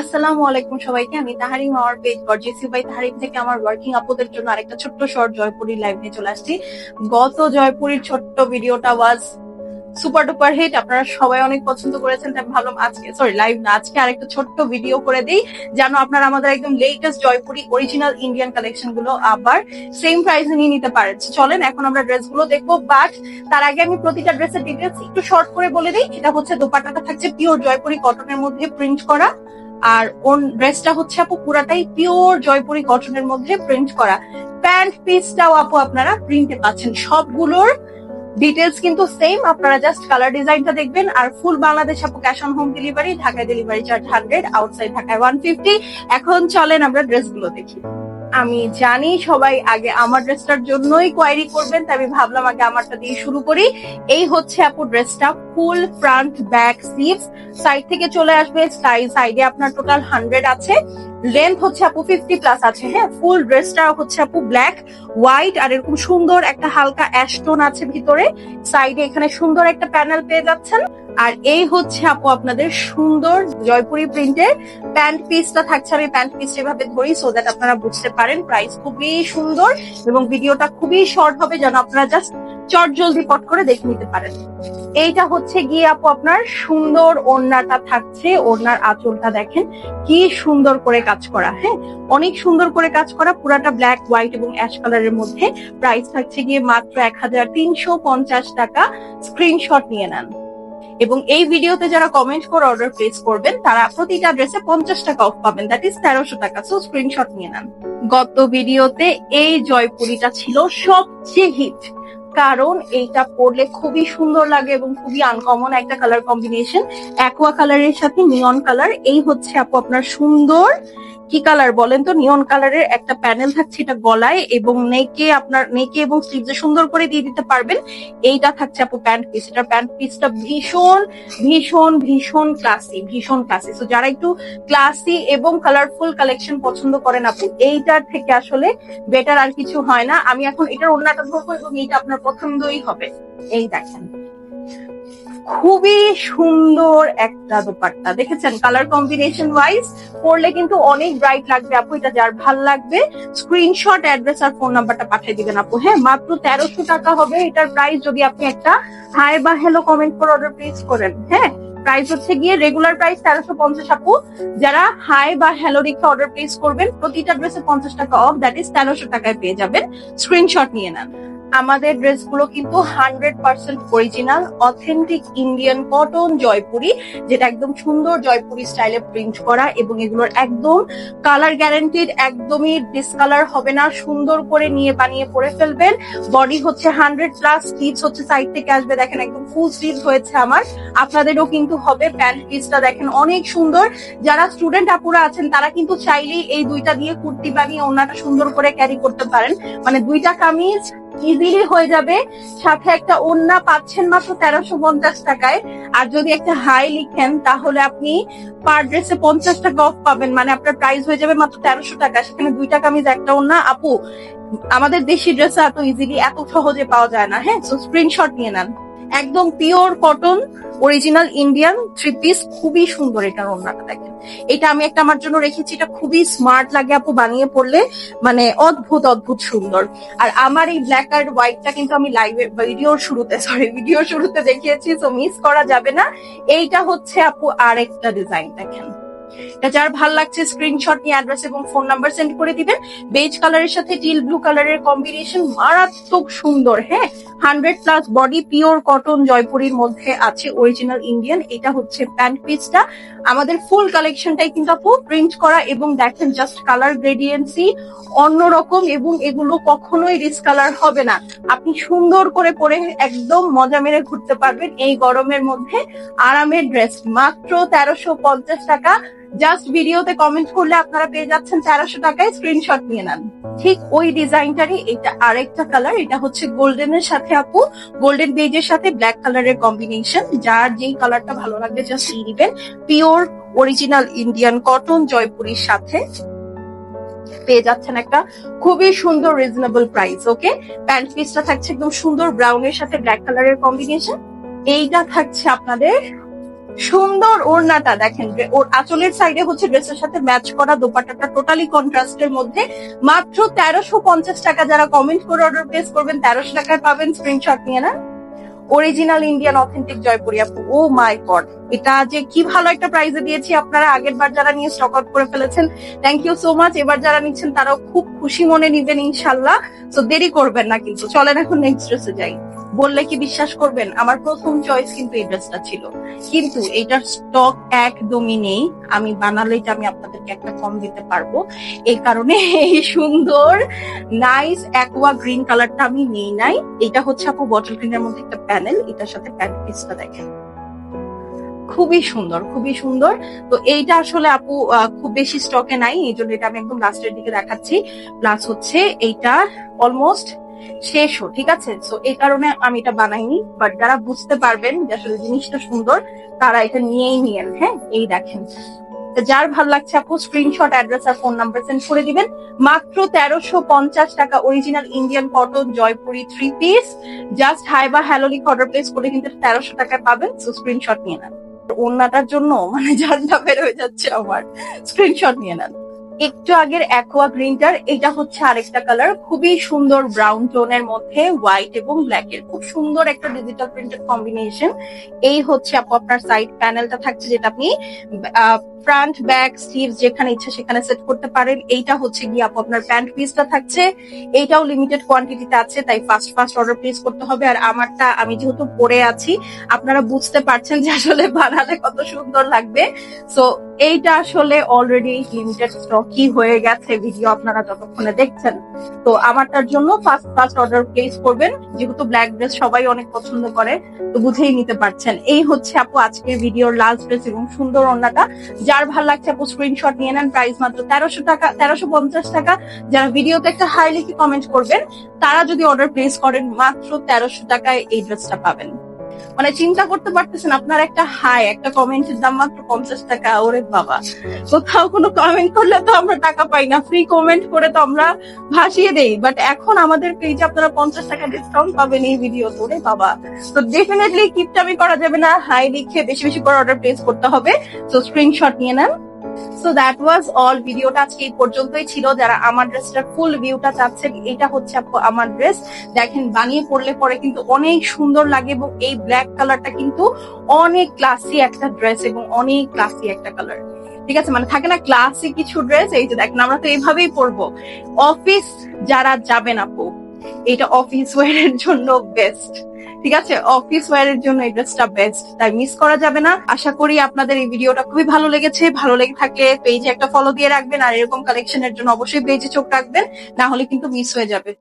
আসসালামু আলাইকুম সবাইকে, আমি তাহারিম আমার পেজ গর্জিয়াসি বাই তাহারিম থেকে আমার ওয়ার্কিং আপুদের জন্য আরেকটা ছোট্ট শর্ট জয়পুরি লাইভ নিয়ে চলে আসছি। গত জয়পুরির ছোট্ট ভিডিওটা ওয়াজ সুপার ডুপার হিট আপনারা সবাই অনেক পছন্দ করেছেন, তাই ভাবলাম আজকে সরি লাইভ না, আজকে আরেকটা ছোট্ট ভিডিও করে দিই, যেন আপনারা আমাদের একদম লেটেস্ট জয়পুরি অরিজিনাল ইন্ডিয়ান কালেকশনগুলো আবার সেম প্রাইসে নিয়ে নিতে পারেন। চলেন, এখন আমরা ড্রেসগুলো দেখব বাট তার আগে আমি প্রতিটা ড্রেসের ডিটেলস একটু শর্ট করে বলে দিই, এটা হচ্ছে দোপাট্টাটা থাকছে পিওর জয়পুরি কটনের মধ্যে প্রিন্ট করা। আর ওন ড্রেসটা হচ্ছে আপু পুরাটাই পিওর জয়পুরি কটনের মধ্যে প্রিন্ট করা। প্যান্ট পিসটাও আপু আপনারা প্রিন্টে পাচ্ছেন। সবগুলোর ডিটেলস কিন্তু সেম আপনারা জাস্ট কালার ডিজাইনটা দেখবেন। আর ফুল বাংলাদেশ আপু ক্যাশ অন হোম ডেলিভারি ঢাকায় ডেলিভারি চার্জ হান্ড্রেড আউটসাইড ঢাকায় ওয়ান ফিফটি এখন চলেন আমরা ড্রেসগুলো দেখি। আমি জানি সবাই আগে আমার ড্রেসটার জন্যই কোয়ারি করবেন, তাই আমি ভাবলাম আগে আমারটা দিয়ে শুরু করি। এই হচ্ছে আপু ড্রেসটা, full front back sleeves side থেকে চলে আসবে সাইডে আপনার টোটাল হান্ড্রেড আছে। লেন্থ হচ্ছে আপু ফিফটি প্লাস আছে হ্যাঁ? ফুল ড্রেসটা হচ্ছে আপু ব্ল্যাক হোয়াইট আর এরকম সুন্দর একটা হালকা অ্যাস্টোন আছে ভিতরে। সাইডে এখানে সুন্দর একটা প্যানেল পেয়ে যাচ্ছেন। আর এই হচ্ছে আপু আপনাদের সুন্দর জয়পুরি প্রিন্টের প্যান্ট পিসটা থাকছে, আমি প্যান্ট পিস এভাবে ধরি সো দ্যাট আপনারা বুঝতে পারেন প্রাইস খুবই সুন্দর এবং ভিডিওটা খুবই শর্ট হবে যেন আপনারা জাস্ট চট জলদি পট করে দেখে নিতে পারেন। এইটা হচ্ছে গিয়ে আপু আপনার সুন্দর ওড়নাটা থাকছে, ওড়নার আঁচলটা দেখেন কি সুন্দর করে কাজ করা হ্যাঁ? অনেক সুন্দর করে কাজ করা, পুরাটা ব্ল্যাক হোয়াইট এবং অ্যাশ কালারের মধ্যে। প্রাইস থাকছে গিয়ে মাত্র এক হাজার তিনশো পঞ্চাশ টাকা। স্ক্রিনশট নিয়ে নেন। এবং এই ভিডিওতে যারা কমেন্ট করে অর্ডার প্লেস করবেন, তারা প্রতিটা ড্রেসে পঞ্চাশ টাকা অফ পাবেন। দ্যাট ইজ তেরোশো টাকা। সো স্ক্রিনশট নিয়ে নেন। গত ভিডিওতে এই জয়পুরিটা ছিল সবচেয়ে হিট কারণ এইটা পরলে খুবই সুন্দর লাগে এবং খুবই আনকমন একটা কালার কম্বিনেশন অ্যাকোয়া কালারের সাথে নিয়ন কালার এই হচ্ছে আপু আপনার সুন্দর কি কালার বলেন তো? নিয়ন কালারের একটা প্যানেল থাকছে এটা গলায় এবং নেকে আপনার, নেকে এবং স্লিভসে সুন্দর করে দিয়ে দিতে পারবেন। এইটা থাকছে আপু প্যান্ট পিস এটা প্যান্ট পিসটা ভীষণ ভীষণ ভীষণ ক্লাসি ভীষণ ক্লাসি তো যারা একটু ক্লাসি এবং কালারফুল কালেকশন পছন্দ করেন আপু, এইটার থেকে আসলে বেটার আর কিছু হয় না। আমি এখন এটার অন্যটা ধরবো এবং এইটা আপনার পছন্দই হবে। এই দেখেন। খুবই সুন্দর একটা দোপাট্টা। দেখেছেন? কালার কম্বিনেশন ওয়াইজ পরলে কিন্তু অনেক ব্রাইট লাগবে আপু, এটা যার ভালো লাগবে। স্ক্রিনশট অ্যাড্রেস আর ফোন নাম্বারটা পাঠিয়ে দিবেন আপু হ্যাঁ? মাত্র তেরোশো টাকা হবে। এটার প্রাইস যদি আপনি একটা হাই বা হ্যালো কমেন্ট করে অর্ডার প্লেস করেন হ্যাঁ? প্রাইস হচ্ছে গিয়ে রেগুলার প্রাইস তেরোশো পঞ্চাশ আপু। যারা হাই বা হ্যালো রেখে অর্ডার প্লেস করবেন, প্রতিটা ড্রেসে পঞ্চাশ টাকা অফ দ্যাট ইজ তেরোশো টাকায় পেয়ে যাবেন। স্ক্রিনশট নিয়ে নেন। আমাদের ড্রেসগুলো কিন্তু hundred percent original authentic Indian cotton Jaipuri, যেটা একদম সুন্দর জয়পুরি স্টাইলে প্রিন্ট করা এবং এগুলোর একদম কালার গ্যারান্টিড একদমই ডিসকালার হবে না। সুন্দর করে নিয়ে বানিয়ে পরে ফেলবেন। বডি হচ্ছে হান্ড্রেড প্লাস স্লিভস হচ্ছে সাইড থেকে আসবে। দেখেন একদম ফুল স্লিভ হয়েছে আমার। আপনাদেরও কিন্তু হবে প্যান্ট পিসটা দেখেন অনেক সুন্দর। যারা স্টুডেন্ট আপুরা আছেন, তারা কিন্তু চাইলেই এই দুইটা দিয়ে কুর্তি বানিয়ে ওনাটা সুন্দর করে ক্যারি করতে পারেন। মানে দুইটা কামিজ ইজিলি হয়ে যাবে, সাথে একটা ওন্না পাচ্ছেন মাত্র তেরোশো পঞ্চাশ টাকায়। আর যদি একটা হাই লিখেন, তাহলে আপনি পার ড্রেসে পঞ্চাশ টাকা অফ পাবেন। মানে আপনার প্রাইস হয়ে যাবে মাত্র তেরোশো টাকা। সেখানে দুই দুইটা কামিজ একটা ওন্না আপু, আমাদের দেশি ড্রেস এত ইজিলি এত সহজে পাওয়া যায় না। হ্যাঁ তো স্ক্রিনশট নিয়ে নেন। একদম pure cotton original Indian three piece খুবই সুন্দর এটার ওন্নাটা দেখেন। এটা আমি একটা আমার জন্য রেখেছি, এটা খুবই স্মার্ট লাগে আপু বানিয়ে পড়লে মানে অদ্ভুত অদ্ভুত সুন্দর। আর আমার এই ব্ল্যাক আর হোয়াইটটা কিন্তু আমি লাইভে ভিডিওর শুরুতে সরি ভিডিওর শুরুতে দেখিয়েছি তো মিস করা যাবে না। এইটা হচ্ছে আপু আরেকটা ডিজাইন দেখেন। যার ভালো লাগছে স্ক্রিনশট নিয়ে অ্যাড্রেস এবং ফোন নাম্বার সেন্ড করে দিবেন। বেজ কালারের সাথে টিল ব্লু কালারের কম্বিনেশন মারাত্মক সুন্দর হ্যাঁ? Hundred plus body pure cotton জয়পুরির মধ্যে আছে অরিজিনাল ইন্ডিয়ান এটা হচ্ছে প্যান্ট পিসটা। আমাদের ফুল কালেকশনটাই কিন্তু আপু প্রিন্ট করা এবং দেখেন জাস্ট কালার গ্রেডিয়েন্সি অন্যরকম এবং এগুলো কখনোই ডিসকালার হবে না। আপনি সুন্দর করে পরে একদম মজা মেরে ঘুরতে পারবেন এই গরমের মধ্যে। আরামের ড্রেস মাত্র তেরোশো পঞ্চাশ টাকা। জাস্ট ভিডিওতে কমেন্ট করলে আপনারা পেয়ে যাচ্ছেন তেরোশো টাকায় স্ক্রিনশট নিয়ে নেন। ঠিক ওই ডিজাইনটারই এটা আরেকটা কালার এটা হচ্ছে গোল্ডেনের সাথে আপু। গোল্ডেন বেজের সাথে ব্ল্যাক কালারের কম্বিনেশন যার যেই কালারটা ভালো লাগবে জাস্ট নিয়ে নিবেন। পিওর অরিজিনাল ইন্ডিয়ান কটন জয়পুরির সাথে। পেয়ে যাচ্ছেন একটা খুবই সুন্দর রিজনেবল প্রাইস ওকে প্যান্ট পিসটা থাকছে একদম সুন্দর ব্রাউনের সাথে ব্ল্যাক কালারের কম্বিনেশন এইটা থাকছে আপনাদের সুন্দর ওড়নাটা দেখেন ওর আঁচলের সাইডে হচ্ছে ড্রেসের সাথে ম্যাচ করা দোপাট্টাটা টোটালি কন্ট্রাস্টের মধ্যে। মাত্র তেরোশো পঞ্চাশ টাকা যারা কমেন্ট করে অর্ডার প্লেস করবেন, তেরোশো টাকায় পাবেন স্ক্রিনশট নিয়ে না অরিজিনাল ইন্ডিয়ান অথেন্টিক জয়পুরি আপু, ও মাই গড এটা যে কি ভালো একটা প্রাইজে দিয়েছি আপনারা আগের বার যারা নিয়ে স্টক আউট করে ফেলেছেন থ্যাংক ইউ সো মাচ এবার যারা নিচ্ছেন, তারাও খুব খুশি মনে নিবেন ইনশাল্লাহ। তো দেরি করবেন না কিন্তু, চলেন এখন নেক্সট ড্রেসে যাই। বললে কি বিশ্বাস করবেন? আমার প্রথম চয়েস কিন্তু এই ড্রেসটা ছিল। কিন্তু এটার স্টক একদমই নেই। আমি বানালে এটা আমি আপনাদেরকে একটা কম দিতে পারব। এই কারণে এই সুন্দর নাইস অ্যাকোয়া গ্রিন কালারটা আমি নেই নাই। এটা হচ্ছে আপু বটল গ্রিনের মধ্যে একটা প্যানেল এটার সাথে প্যান্ট পিসটা দেখেন। খুবই সুন্দর খুবই সুন্দর। তো এইটা আসলে আপু খুব বেশি স্টকে নাই। এই জন্য এটা আমি একদম লাস্টের দিকে দেখাচ্ছি। প্লাস হচ্ছে এইটা অলমোস্ট শেষও ঠিক আছে তো এই কারণে আমি এটা বানাইনি বাট যারা বুঝতে পারবেন যে আসলে জিনিসটা সুন্দর, তারা এটা নিয়েই নিয়েন হ্যাঁ? এই দেখেন। যার ভালো লাগছে আপু স্ক্রিনশট অ্যাড্রেস আর ফোন নাম্বার সেন্ড করে দিবেন। মাত্র তেরোশো পঞ্চাশ টাকা original Indian cotton Jaipuri three piece just hi বা হ্যালো লিখ অর্ডার প্লেস করে কিন্তু তেরোশো টাকায় পাবেন তো স্ক্রিনশট নিয়ে নেন। ওন্নাটার জন্য মানে জানটা বের হয়ে যাচ্ছে আমার। স্ক্রিনশট নিয়ে নেন। একটু আগের অ্যাকোয়া গ্রিনটার এটা হচ্ছে আরেকটা কালার খুবই সুন্দর ব্রাউন টোনের মধ্যে হোয়াইট এবং ব্ল্যাক এর। খুব সুন্দর একটা ডিজিটাল প্রিন্টেড কম্বিনেশন এই হচ্ছে আপু আপনার সাইড প্যানেলটা থাকছে যেটা আপনি ফ্রন্ট ব্যাক স্লিভস যেখানে ইচ্ছা সেখানে সেট করতে পারেন। এইটা হচ্ছে গিয়ে আপু আপনার প্যান্ট পিসটা থাকছে। এইটাও লিমিটেড কোয়ান্টিটিতে আছে, তাই ফার্স্ট ফার্স্ট অর্ডার প্লেস করতে হবে। আর আমারটা আমি যেহেতু পরে আছি, আপনারা বুঝতে পারছেন যে আসলে বানালে কত সুন্দর লাগবে। সো এইটা আসলে অলরেডি লিমিটেড স্টকই হয়ে গেছে ভিডিও আপনারা যতক্ষণে দেখছেন, তো আমারটার জন্য ফার্স্ট ফার্স্ট অর্ডার প্লেস করবেন। যেহেতু ব্ল্যাক ড্রেস সবাই অনেক পছন্দ করে, তো বুঝেই নিতে পারছেন। এই হচ্ছে আপু আজকের ভিডিওর লাস্ট ড্রেস এবং সুন্দর ওড়নাটা। যার ভালো লাগছে আপু স্ক্রিনশট নিয়ে নেন প্রাইস মাত্র তেরোশো টাকা, তেরোশো পঞ্চাশ টাকা। যারা ভিডিওতে একটা হাই লিখে কমেন্ট করবেন, তারা যদি অর্ডার প্লেস করেন, মাত্র তেরোশো টাকায় এই ড্রেসটা পাবেন। মানে চিন্তা করতে পারতেছেন, আপনার একটা হাই একটা কমেন্টের দাম মাত্র পঞ্চাশ টাকা, ওরে বাবা। কোথাও কোনো কমেন্ট করলে তো আমরা টাকা পাই না ফ্রি কমেন্ট করে তো আমরা ভাসিয়ে দেই। বাট এখন আমাদের পেজে আপনারা পঞ্চাশ টাকা ডিসকাউন্ট পাবেন এই ভিডিও ওরে বাবা। তো ডেফিনেটলি কিপটামি করা যাবে না হাই লিখে বেশি বেশি করে অর্ডার প্লেস করতে হবে। তো স্ক্রিনশট নিয়ে নেন। সো দ্যাট ওয়াজ অল ভিডিওটা আজকে এই পর্যন্তই ছিল। যারা আমার ড্রেসটার ফুল ভিউটা চাচ্ছেন, এটা হচ্ছে আমার ড্রেস দেখেন, বানিয়ে পড়লে পরে কিন্তু অনেক সুন্দর লাগে এবং এই ব্ল্যাক কালারটা কিন্তু অনেক ক্লাসি একটা ড্রেস এবং অনেক ক্লাসি একটা কালার ঠিক আছে মানে থাকে না ক্লাসি কিছু ড্রেস এই যে দেখেন আমরা তো এইভাবেই পরবো। অফিস যারা যাবেন আপু এটা অফিস ওয়ার এর জন্য বেস্ট ঠিক আছে? অফিস ওয়ার এর জন্য এই ড্রেসটা বেস্ট তাই মিস করা যাবে না। আশা করি আপনাদের এই ভিডিওটা খুবই ভালো লেগেছে। ভালো লেগে থাকলে পেজে একটা ফলো দিয়ে রাখবেন, আর এরকম কালেকশনের জন্য অবশ্যই পেজে চোখ রাখবেন, না হলে কিন্তু মিস হয়ে যাবে।